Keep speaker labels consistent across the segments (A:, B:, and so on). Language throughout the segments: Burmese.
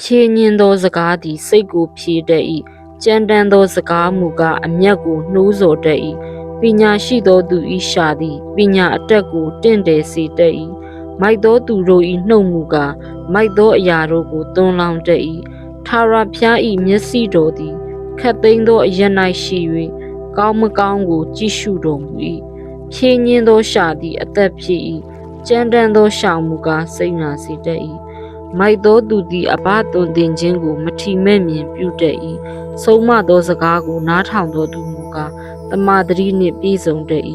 A: ဖြည့်ညင်သောစကားသည် စိတ်ကိုဖြည့်တတ်၏ကြမ်းတမ်းသောစကားမူကားအမျက်ကိုနှိုးဆော်တတ်၏ပညာရှိသောသူ၏ရှာသည်ပညာအတက်ကိုတင့်တယ်စေတတ်၏မိုက်သောသူတို့၏နှုတ်မူကားမိုက်သောအရာတို့ကိုသွန်းလောင်းတတ်၏ထာဝရဘုရား၏မျက်စိတော်သည်ခတ်သိမ်းသောအရ၌ရှိ၍ကောင်းမကောင်းကိုကြည့်ရှုတော်မူ၏ဖြည့်ညင်သောရှာသည်အသက်ဖြစ်၏ကြမ်းတမ်းသောရှာမူကားစိတ်နာစေတတ်၏ မိုက်သောသူသည်အဘသွန်သင်ခြင်းကို မထီမဲ့မြင်ပြုတတ်၏ဆုံးမသောစကားကိုနားထောင်သောသူမူကားတမာတရီနှင့်ပြည့်စုံတတ်၏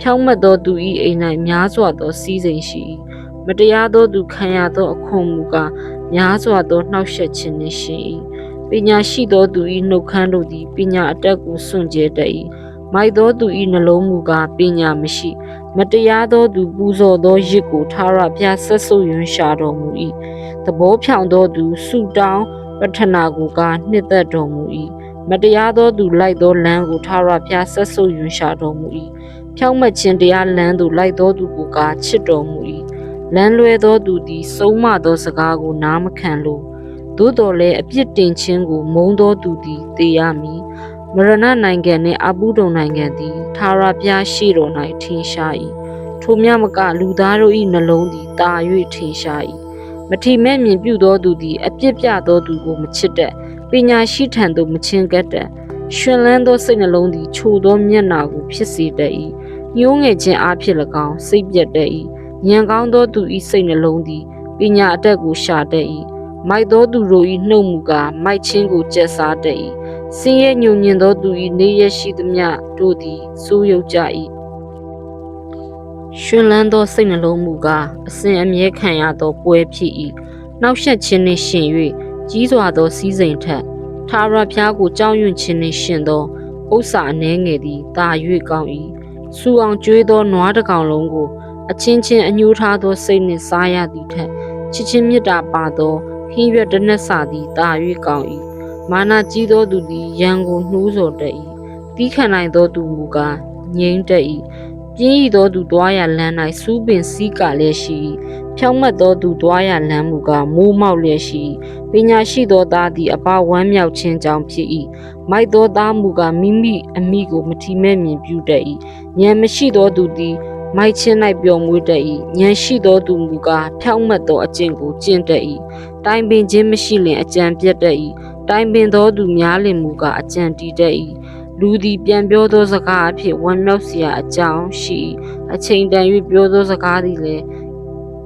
A: ဖြောင့်မတ်သောသူ၏အိမ်၌များစွာသောစည်းစိမ်ရှိ၏မတရားသောသူခံရသောအခွန်မူကားများစွာသောနှောက်ယှက်ခြင်းနှင့်ရှင်၏ပညာရှိသောသူ၏နှုတ်ခမ်းတို့သည်ပညာအတက်ကိုစွန့်ကြဲတတ်၏မိုက်သောသူ၏နှလုံးမူကားပညာမရှိ မတရားသောသူပူဇော်သောရစ်ကိုထာဝရဘုရားဆက်ဆုပ်ယွန်းရှာတော်မူ၏သဘောဖြောင်သောသူဆုတောင်းပတ္ထနာကိုကားနှစ်သက်တော်မူ၏မတရားသောသူလိုက်သောလမ်းကိုထာဝရဘုရားဆက်ဆုပ်ယွန်းရှာတော်မူ၏ဖြောင့်မတ်ခြင်းတရားလမ်းသို့လိုက်သောသူကိုကားချစ်တော်မူ၏လမ်းလွဲသောသူသည်ဆုံးမသောစကားကိုနားမခံလိုသို့တော်လည်းအပြစ်တင်ခြင်းကိုမုန်းသောသူသည်သေရမည် မရဏနိုင်ငံနှင့်အပုဒုံနိုင်ငံသည်ထာဝရဘုရားရှိတော်၌ထင်ရှား၏ထိုမြမကလူသားတို့၏နှလုံးသည်တာ၍ထင်ရှား၏မထီမဲ့မြင်ပြုသောသူသည်အပြစ်ပြသောသူကိုမချစ်တတ်ပညာရှိထံသို့မချင်းကပ်တတ်ရှင်လန်းသောစိတ်နှလုံးသည်ချိုသောမျက်နာကိုဖြစ်စေတတ်၏ညှိုးငယ်ခြင်းအဖြစ်၎င်းစိတ်ပြတ်တတ်၏ဉာဏ်ကောင်းသောသူ၏စိတ်နှလုံးသည်ပညာအတက်ကိုရှာတတ်၏မိုက်သောသူတို့၏နှုတ်မူကားမိုက်ခြင်းကိုကျက်စားတတ်၏ စင်းရဲညုံညင်သောသူ၏နေရရှိသမျှတို့သည်စိုးရုပ်ကြ၏ရှင်လန်းသောစိတ်နှလုံးမူကားအစဉ်အမြဲခံရသောပွဲဖြစ်၏နှောက်ယှက်ခြင်းနှင့်ရှင်၍ကြီးစွာသောစည်းစိမ်ထက်ထာဝရဘုရားကိုကြောက်ရွံ့ခြင်းနှင့်ရှင်သောဥစ္စာအနှဲငယ်သည်တာ၍ကောင်း၏စူအောင်ကျွေးသောနွားတစ်ကောင်လုံးကို အချင်းချင်းအညှိုးထားသောစိတ်နှင့်စားရသည်ထက်ချစ်ချင်းမေတ္တာပါသောဟင်းရွက်တစ်နက်စာသည်တာ၍ကောင်း၏ မာနကြီးသောသူသည်ရန်ကိုနှိုးဆော်တတ်၏တီးခံနိုင်သောသူမူကားငြိမ့်တတ်၏ပြင်းဤသောသူတွားရလမ်း၌စူးပင်စည်းကလည်းရှိ၏ဖြောင့်မတ်သောသူတွားရလမ်းမူကားမိုးမောက်လျက်ရှိ၏ပညာရှိသောသားသည်အပဝမ်းမြောက်ခြင်းကြောင့်ဖြစ်၏မိုက်သောသားမူကားမိမိအမိကိုမထီမဲ့မြင်ပြုတတ်၏ဉာဏ်မရှိသောသူသည်မိုက်ချင်း၌ပျော်မွေးတတ်၏ဉာဏ်ရှိသောသူမူကားဖြောင့်မတ်သောအကျင့်ကိုကျင့်တတ်၏တိုင်ပင်ခြင်းမရှိလျင်အကြံပြတ်တတ်၏ တိုင်ပင်သောသူများလင်မူကားအကြံတည်တတ်၏လူသည်ပြန်ပြောသောစကားအဖြစ်ဝမ်းမြောက်စရာအကြောင်းရှိ၏အချိန်တန်၍ပြောသောစကားသည်လည်း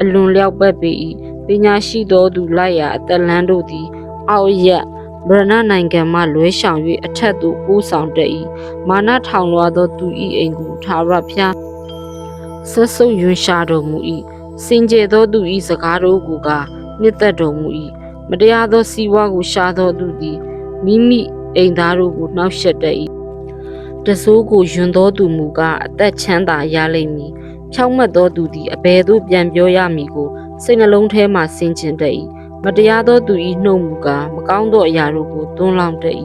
A: အလွန်လျောက်ပတ်ပေ၏ပညာရှိသောသူလိုက်ရာအသက်လန်းတို့သည်အောက်ရက်ဗရဏနိုင်ငံမှလွဲရှောင်၍အထက်သို့ပို့ဆောင်တတ်၏မာနထောင်လွှာသောသူ၏အိမ်ကိုထာဝရဘုရားဆက်ဆုပ်ယွန်ရှာတော်မူ၏စင်ကြယ်သောသူ၏စကားတို့ကိုကနှစ်သက်တော်မူ၏ မတရားသောစီးပွားကိုရှာသောသူသည်မိမိအိမ်သားတို့ကိုနှောက်ယှက်တတ်၏တဆိုးကိုယွန်သောသူမူကားအသက်ချမ်းသာရလိမ့်မည်ဖြောင့်မတ်သောသူသည်အဘယ်သို့ပြန်ပြောရမည်ကိုစိတ်နှလုံးထဲမှဆင်ခြင်တတ်၏မတရားသောသူ၏နှုတ်မူကားမကောင်းသောအရာတို့ကိုသွန်းလောင်းတတ်၏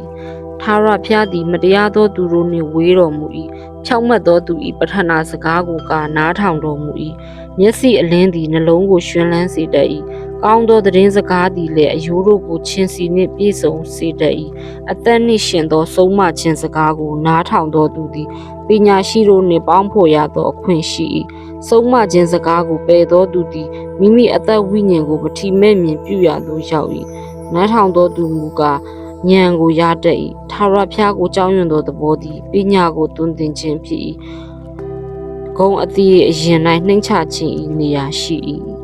A: ထာဝရဘုရားသည်မတရားသောသူတို့နှင့်ဝေးတော်မူ၏ဖြောင့်မတ်သောသူ၏ပထနာစကားကိုကာနားထောင်တော်မူ၏မျက်စိအလင်းသည်နှလုံးကိုရှင်လန်းစေတတ်၏ ကောင်းသောသတင်းစကားသည်လည်းအယိုးတို့ကိုချင်းစီနှင့်ပြည့်စုံစေတတ်၏အသက်နှင့်ရှင်သောဆုံးမခြင်းစကားကိုနားထောင်သောသူသည်ပညာရှိတို့နှင့်ပေါင်းဖော်ရသောအခွင့်ရှိ၏ဆုံးမခြင်းစကားကိုပယ်သောသူသည်မိမိအသက်ဝိညာဉ်ကိုမထီမဲ့မြင်ပြုရသို့ရောက်၏နားထောင်သောသူမူကားဉာဏ်ကိုရတတ်၏ထာဝရဘုရားကိုကြောင်းရွံ့သောသဘောသည်ပညာကိုတွင်တင်ခြင်းဖြစ်၏ဂုံအသီးအရင်၌နှိမ့်ချခြင်း၏နေရာရှိ၏